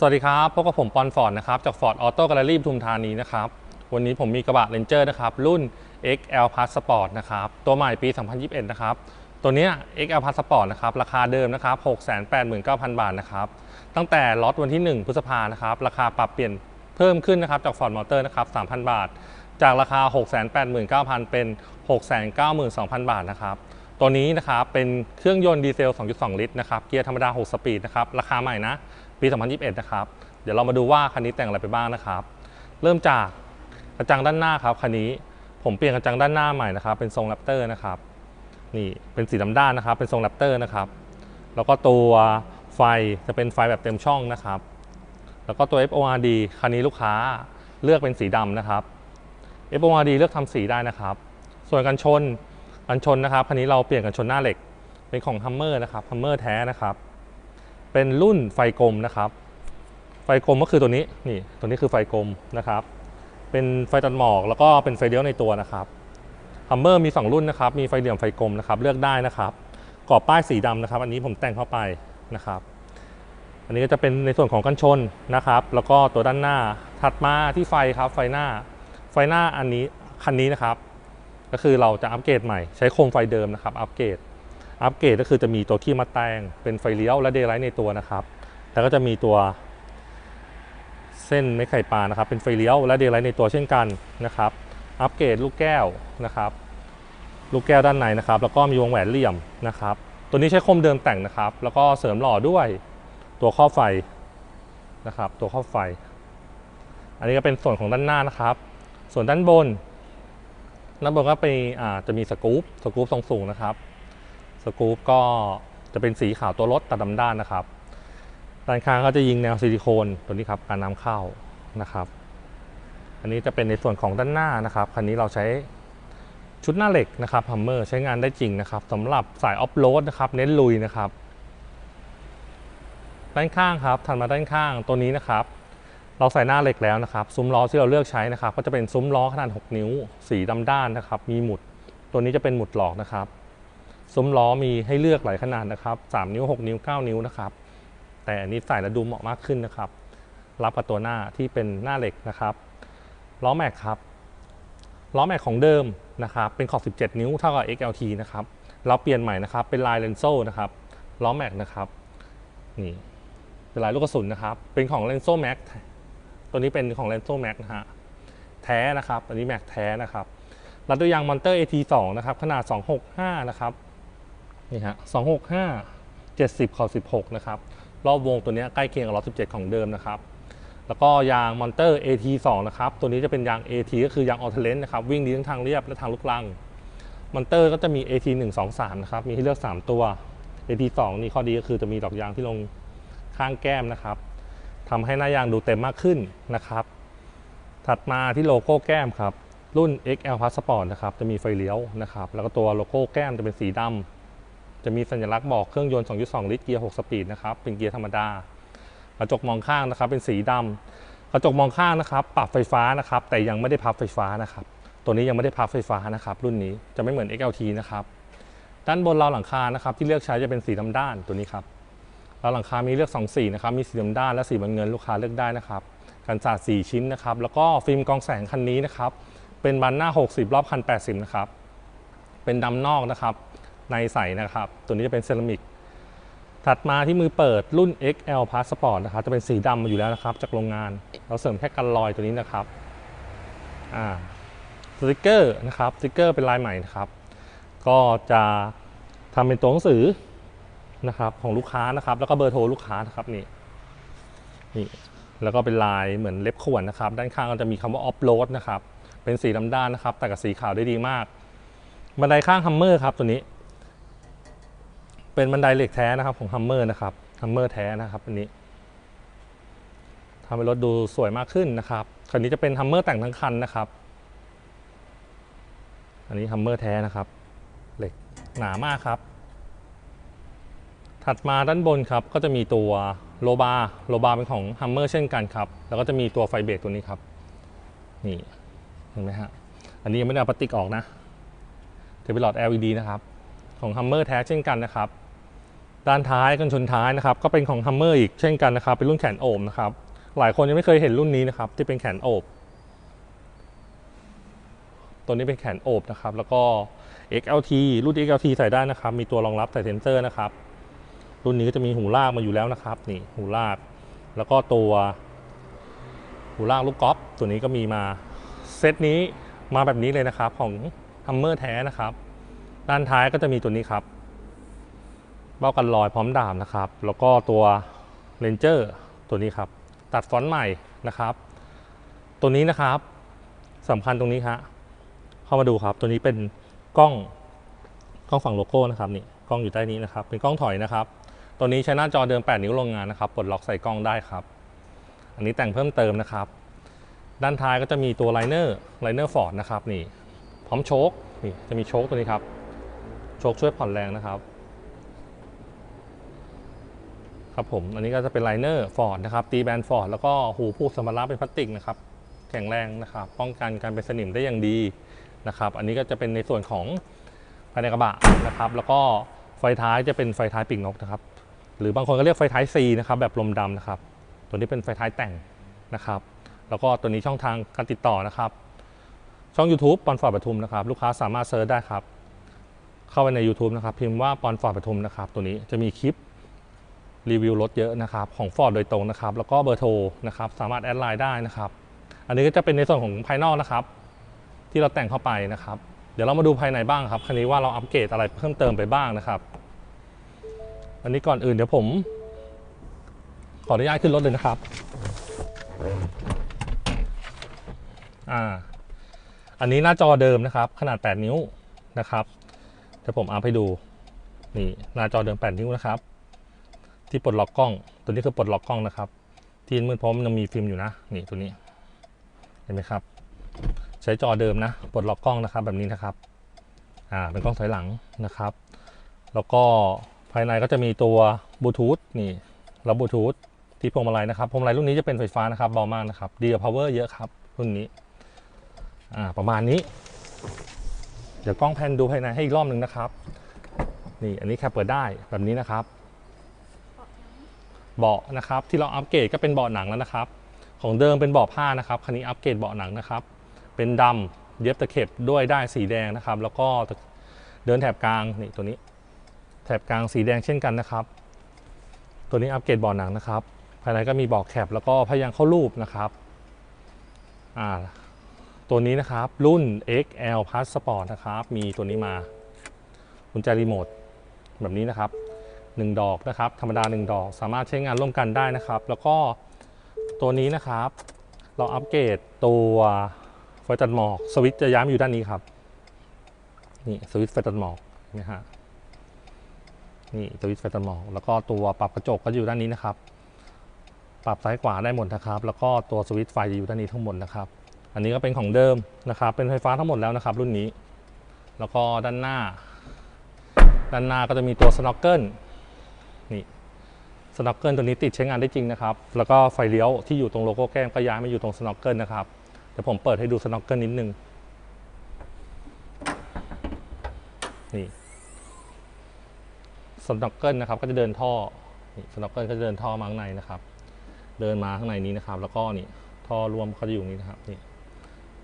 สวัสดีครับพบกับผมปอนฟอร์ดนะครับจาก Ford Auto Gallery ปทุมธานีนะครับวันนี้ผมมีกระบะ Ranger นะครับรุ่น XL Plus Sport นะครับตัวใหม่ปี 2021 นะครับตัวนี้ XL Plus Sport นะครับราคาเดิมนะครับ 689,000 บาทนะครับตั้งแต่ล็อตวันที่ 1 พฤษภานะครับราคาปรับเปลี่ยนเพิ่มขึ้นนะครับจาก Ford Motor นะครับ 3,000 บาท จากราคา 689,000 เป็น 692,000 บาทนะครับตัวนี้นะครับเป็นเครื่องยนต์ดีเซล 2.2 ลิตรนะครับเกียร์ธรรมดา 6 สปีดนะครับราคาใหม่นะ ปี 2021 นะครับ เดี๋ยวเรามาดูว่าคันนี้แต่งอะไรไปบ้างนะครับ เริ่มจากกระจังด้านหน้าครับคันนี้ผมเปลี่ยนกระจังด้านหน้าใหม่นะครับ เป็นทรงแรปเตอร์นะครับนี่เป็นสีดำด้านนะครับ เป็นทรงแรปเตอร์นะครับ แล้วก็ตัวไฟจะเป็นไฟแบบเต็มช่องนะครับ แล้วก็ตัว FORD คันนี้ลูกค้าเลือกเป็นสีดำนะครับ FORD เลือกทำสีได้นะครับ ส่วนกันชนกันชนนะครับคันนี้เราเปลี่ยนกันชนหน้าเหล็กเป็นของ Hummer นะครับ Hummer แท้นะครับ เป็นรุ่นไฟกลมนะครับ ไฟกลมก็คือตัวนี้นี่ตัวนี้คือไฟกลมนะครับ เป็นไฟตัดหมอกแล้วก็เป็นไฟเลี้ยวในตัวนะครับฮัมเมอร์มี2รุ่นนะครับ มีไฟเหลี่ยมไฟกลมนะครับเลือกได้นะครับกรอบป้ายสีดำนะครับ อันนี้ผมแต่งเข้าไปนะครับ อันนี้ก็จะเป็นในส่วนของกันชนนะครับ แล้วก็ตัวด้านหน้าถัดมาที่ไฟครับไฟหน้า ไฟหน้าอันนี้คันนี้นะครับ ก็คือเราจะอัปเกรดใหม่ใช้โคมไฟเดิมนะครับอัปเกรด อัปเกรดก็คือจะมีตัวขี้มาแตงเป็นไฟเลี้ยวและเดย์ไลท์ในตัวนะครับ แล้วก็จะมีตัวเส้นไม้ไข่ปลานะครับ เป็นไฟเลี้ยวและเดย์ไลท์ในตัวเช่นกันนะครับ อัปเกรดลูกแก้วนะครับ ลูกแก้วด้านในนะครับ แล้วก็มีวงแหวนเหลี่ยมนะครับ ตัวนี้ใช้โคมเดิมแต่งนะครับ แล้วก็เสริมหล่อด้วยตัวข้อไฟนะครับ ตัวข้อไฟ อันนี้ก็เป็นส่วนของด้านหน้านะครับ ส่วนด้านบนด้านบนก็เป็นจะมีสกู๊ปสกู๊ปทรงสูงนะครับ กู๊ปก็จะเป็นสีขาวตัวรถตัดดำด้านนะครับ ด้านข้างก็จะยิงแนวซิลิโคนตัวนี้ครับการนำเข้านะครับ อันนี้จะเป็นในส่วนของด้านหน้านะครับคันนี้เราใช้ชุดหน้าเหล็กนะครับฮัมเมอร์ใช้งานได้จริงนะครับสำหรับสายออฟโรดนะครับเน้นลุยนะครับด้านข้างครับถัดมาด้านข้างตัวนี้นะครับ เราใส่หน้าเหล็กแล้วนะครับ ซุ้มล้อที่เราเลือกใช้นะครับ ก็จะเป็นซุ้มล้อขนาด 6 นิ้ว สีดำด้านนะครับ มีหมุด ตัวนี้จะเป็นหมุดหลอกนะครับ ซุ้มล้อมีให้เลือกหลายขนาดนะครับ 3 นิ้ว 6 นิ้ว 9 นิ้วนะครับ แต่อันนี้ใส่แล้วดูเหมาะมากขึ้นนะครับ รับกับตัวหน้าที่เป็นหน้าเหล็กนะครับ ล้อแม็กครับล้อแม็กของเดิมนะครับเป็นขอบ 17 นิ้วเท่ากับ XLT นะครับเราเปลี่ยนใหม่นะครับเป็นลายเลนโซ่นะครับล้อแม็กนะครับนี่เป็นลายลูกกระสุนนะครับ เป็นของเลนโซ่แม็กตัวนี้เป็นของเลนโซ่แม็กนะฮะแท้นะครับ อันนี้แม็กแท้นะครับรัดด้วยยางมอนเตอร์ AT2 นะครับขนาด 265 นะครับ นี่ฮะ265 70ขอบ16นะครับ รอบวงตัวนี้ใกล้เคียงกับ117ของเดิมนะครับ แล้วก็ยางมอนเตอร์ AT2 นะครับ ตัวนี้จะเป็นยาง AT ก็คือยางออเทเลนนะครับ วิ่งดีทั้งทางเรียบและทางลูกลังมอนเตอร์ก็จะมี AT 1 2 3นะครับ มีให้เลือก 3 ตัว AT2 นี่ข้อดีก็คือจะมีดอกยางที่ลงข้างแก้มนะครับทำให้หน้ายางดูเต็มมากขึ้นนะครับ ถัดมาที่โลโก้แก้มครับ รุ่น XL Passport นะครับ จะมีไฟเลี้ยวนะครับ แล้วก็ตัวโลโก้แก้มจะเป็นสีดำ จะมีสัญลักษณ์บอกเครื่องยนต์ 2.2 ลิตรเกียร์ 6 สปีดนะครับ เป็นเกียร์ธรรมดา กระจกมองข้างนะครับ เป็นสีดำกระจกมองข้างนะครับ ปรับไฟฟ้านะครับ แต่ยังไม่ได้พับไฟฟ้านะครับ ตัวนี้ยังไม่ได้พับไฟฟ้านะครับ รุ่นนี้จะไม่เหมือน XLT นะครับ ด้านบนราวหลังคานะครับ ที่เลือกใช้จะเป็นสีดำด้านตัวนี้ครับราวหลังคามีเลือก2สีนะครับ มีสีดำด้านและสีบานเงินลูกค้าเลือกได้นะครับ กันศาสตร์4ชิ้นนะครับ แล้วก็ฟิล์มกองแสงคันนี้นะครับ เป็นบานหน้า 60 รอบคัน 80 นะครับ เป็นดำนอกนะครับ ในใสนะครับ ตัวนี้จะเป็นเซรามิก ถัดมาที่มือเปิดรุ่น XL Passport นะครับ จะเป็นสีดำมาอยู่แล้วนะครับ จากโรงงาน เราเสริมแค่กันรอยตัวนี้นะครับ อ่า สติกเกอร์นะครับ สติกเกอร์เป็นลายใหม่นะครับ ก็จะทำเป็นตัวหนังสือนะครับของลูกค้านะครับ แล้วก็เบอร์โทรลูกค้านะครับนี่ นี่ แล้วก็เป็นลายเหมือนเล็บขวนนะครับ ด้านข้างก็จะมีคำว่าออฟโรดนะครับ เป็นสีดำด้านนะครับ แต่กับสีขาวได้ดีมาก บันไดข้างฮัมเมอร์ครับตัวนี้ เป็นบันไดเหล็กแท้นะครับของฮัมเมอร์นะครับฮัมเมอร์แท้นะครับอันนี้ทำให้รถดูสวยมากขึ้นนะครับคันนี้จะเป็นฮัมเมอร์แต่งทั้งคันนะครับ อันนี้ฮัมเมอร์แท้นะครับ เหล็กหนามากครับ ถัดมาด้านบนครับก็จะมีตัวโลบาโลบาเป็นของฮัมเมอร์เช่นกันครับ แล้วก็จะมีตัวไฟเบรกตัวนี้ครับ นี่เห็นไหมฮะ อันนี้ยังไม่ได้เอาพลาสติกออกนะจะเป็นหลอด LED นะครับ ของฮัมเมอร์แท้เช่นกันนะครับ ด้านท้ายกันชนท้ายนะครับก็เป็นของ Hummer อีกเช่นกันนะครับ เป็นรุ่นแขนโอบนะครับ หลายคนยังไม่เคยเห็นรุ่นนี้นะครับที่เป็นแขนโอบตัวนี้เป็นแขนโอบนะครับ แล้วก็ XLT รุ่น XLT ใส่ได้นะครับ มีตัวรองรับใส่เซนเซอร์นะครับ รุ่นนี้ก็จะมีหูลากมาอยู่แล้วนะครับ นี่หูลาก แล้วก็ตัวหูลากลูกกอล์ฟตัวนี้ก็มีมาเซตนี้มาแบบนี้เลยนะครับของ Hummer แท้นะครับ ด้านท้ายก็จะมีตัวนี้ครับ เบ้ากันรอยพร้อมดามนะครับ แล้วก็ตัว Ranger ตัวนี้ครับ ตัดฟอนต์ใหม่นะครับ ตัวนี้นะครับสำคัญตรงนี้ฮะเข้ามาดูครับ ตัวนี้เป็นกล้องกล้องฝั่งโลโก้นะครับนี่กล้องอยู่ใต้นี้นะครับ เป็นกล้องถอยนะครับ ตัวนี้ใช้หน้าจอเดิม 8 นิ้วโรงงานนะครับปลดล็อกใส่กล้องได้ครับ อันนี้แต่งเพิ่มเติมนะครับ ด้านท้ายก็จะมีตัวไลเนอร์ไลเนอร์ฟอร์ดนะครับนี่พร้อมโชคนี่จะมีโชคตัวนี้ครับโชคช่วยผ่อนแรงนะครับ ครับผม อันนี้ก็จะเป็นไลเนอร์ฟอร์ดนะครับ ตีแบนฟอร์ดแล้วก็หูผูกสมรรถเป็นพลาสติกนะครับ แข็งแรงนะครับ ป้องกันการเป็นสนิมได้อย่างดีนะครับ อันนี้ก็จะเป็นในส่วนของภายในกระบะนะครับ แล้วก็ไฟท้ายจะเป็นไฟท้ายปีกนกนะครับ หรือบางคนก็เรียกไฟท้าย C นะครับแบบลมดำนะครับ ตัวนี้เป็นไฟท้ายแต่งนะครับ แล้วก็ตัวนี้ช่องทางการติดต่อนะครับ ช่อง YouTube ปอนฟอร์ดปทุมนะครับ ลูกค้าสามารถเซิร์ชได้ครับ เข้าไปใน YouTube นะครับ พิมพ์ว่าปอนฟอร์ดปทุมนะครับ ตัวนี้จะมีคลิป รีวิวรถเยอะนะครับของ Ford โดยตรงนะครับ แล้วก็เบอร์โทรนะครับสามารถแอดไลน์ได้นะครับ อันนี้ก็จะเป็นในส่วนของภายนอกนะครับ ที่เราแต่งเข้าไปนะครับ เดี๋ยวเรามาดูภายในบ้างครับคันนี้ว่าเราอัปเกรดอะไรเพิ่มเติมไปบ้างนะครับ อันนี้ก่อนอื่นเดี๋ยวผม ขออนุญาตขึ้นรถเลยนะครับอ่าอันนี้หน้าจอเดิมนะครับ ขนาด 8 นิ้วนะครับเดี๋ยวผมอัพให้ดูนี่หน้าจอเดิม 8 นิ้วนะครับ ที่ปลดล็อกกล้อง ตัวนี้คือปลดล็อกกล้องนะครับ ที่มืดเพราะมันยังมีฟิล์มอยู่นะ นี่ตัวนี้ เห็นไหมครับ ใช้จอเดิมนะ ปลดล็อกกล้องนะครับ แบบนี้นะครับ อ่า เป็นกล้องถอยหลังนะครับ แล้วก็ภายในก็จะมีตัวบลูทูธนี่แล้วบลูทูธที่พวงมาลัยนะครับ พวงมาลัยรุ่นนี้จะเป็นไฟฟ้านะครับ เบามากนะครับ ดีกว่า power เยอะครับ รุ่นนี้ อ่า ประมาณนี้ เดี๋ยวกล้องแพนดูภายในให้อีกรอบหนึ่งนะครับ นี่ อันนี้แค่เปิดได้แบบนี้นะครับ เบาะนะครับ ที่เราอัปเกรดก็เป็นเบาะหนังแล้วนะครับ ของเดิมเป็นเบาะผ้านะครับคันนี้อัปเกรดเบาะหนังนะครับ เป็นดำเย็บตะเข็บด้วยได้สีแดงนะครับ แล้วก็เดินแถบกลางนี่ตัวนี้ แถบกลางสีแดงเช่นกันนะครับ ตัวนี้อัปเกรดเบาะหนังนะครับ ภายในก็มีเบาะแคบแล้วก็พยังเข้ารูปนะครับอ่าตัวนี้นะครับรุ่น XL Plus Sport นะครับ มีตัวนี้มากุญแจรีโมทแบบนี้นะครับ 1 ดอกนะครับธรรมดา 1 ดอก สามารถใช้งานร่วมกันได้นะครับ แล้วก็ตัวนี้นะครับ เราอัปเกรดตัวไฟตัดหมอกสวิตช์จะย้ายมาอยู่ด้านนี้ครับนี่สวิตช์ไฟตัดหมอกนะฮะนี่สวิตช์ไฟตัดหมอก แล้วก็ตัวปรับกระจกก็อยู่ด้านนี้นะครับ ปรับซ้ายขวาได้หมดนะครับ แล้วก็ตัวสวิตช์ไฟจะอยู่ด้านนี้ทั้งหมดนะครับ อันนี้ก็เป็นของเดิมนะครับ เป็นไฟฟ้าทั้งหมดแล้วนะครับ รุ่นนี้ แล้วก็ด้านหน้า ด้านหน้าก็จะมีตัวสโนว์เกิล นี่สโนว์เกิลตัวนี้ติดใช้งานได้จริงนะครับ แล้วก็ไฟเลี้ยวที่อยู่ตรงโลโก้แก้มก็ย้ายมาอยู่ตรงสโนว์เกิลนะครับ เดี๋ยวผมเปิดให้ดูสโนว์เกิลนิดนึง นี่สโนว์เกิลนะครับ ก็จะเดินท่อนี่สโนว์เกิลก็จะเดินท่อมาข้างในนะครับ เดินมาข้างในนี้นะครับ แล้วก็นี่ท่อรวมเขาจะอยู่นี้นะครับ นี่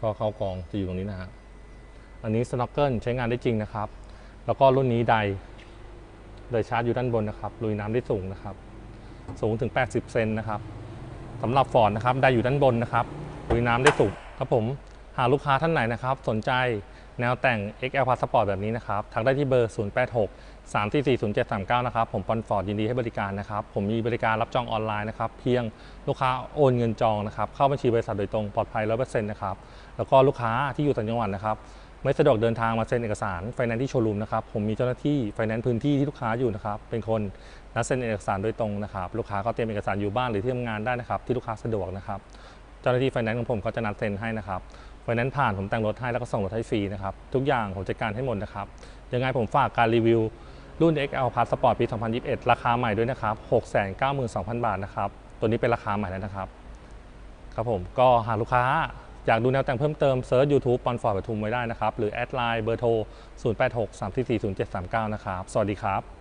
ท่อเข้ากองจะอยู่ตรงนี้นะฮะอันนี้สโนว์เกิลใช้งานได้จริงนะครับ แล้วก็รุ่นนี้ได เลยชาร์จอยู่ด้านบนนะครับลุยน้ำได้สูงนะครับ สูงถึง 80 เซนนะครับสำหรับฟอร์ดนะครับได้อยู่ด้านบนนะครับลุยน้ำได้สูงครับผมหากลูกค้าท่านไหนนะครับ สนใจแนวแต่ง XL Passport แบบนี้นะครับทักได้ที่เบอร์ 086 344 0739 นะครับ ผมปอนฟอร์ดยินดีให้บริการนะครับ ผมมีบริการรับจองออนไลน์นะครับ เพียงลูกค้าโอนเงินจองนะครับ เข้าบัญชีบริษัทโดยตรงปลอดภัย 100%นะครับ แล้วก็ลูกค้าที่อยู่ต่างจังหวัดนะครับ ไม่สะดวกเดินทางมาเซ็นเอกสารไฟแนนซ์ที่โชว์รูมนะครับผมมีเจ้าหน้าที่ไฟแนนซ์พื้นที่ที่ลูกค้าอยู่นะครับเป็นคนนัดเซ็นเอกสารโดยตรงนะครับลูกค้าก็เตรียมเอกสารอยู่บ้านหรือที่ทำงานได้นะครับที่ลูกค้าสะดวกนะครับเจ้าหน้าที่ไฟแนนซ์ของผมก็จะนัดเซ็นให้นะครับไฟแนนซ์ผ่านผมแต่งรถให้แล้วก็ส่งรถให้ฟรีนะครับทุกอย่างผมจัดการให้หมดนะครับยังไงผมฝากการรีวิวรุ่น XL Passport ปี 2021 ราคาใหม่ด้วยนะครับ692,000 บาทนะครับตัวนี้เป็นราคาใหม่แล้วนะครับครับผมก็หากลูกค้า อยากดูแนวแต่งเพิ่มเติมเซิร์ช YouTube ปอนฟอร์ดปทุมไว้ได้นะครับ หรือแอดไลน์เบอร์โทร 086 344 0739 นะครับ สวัสดีครับ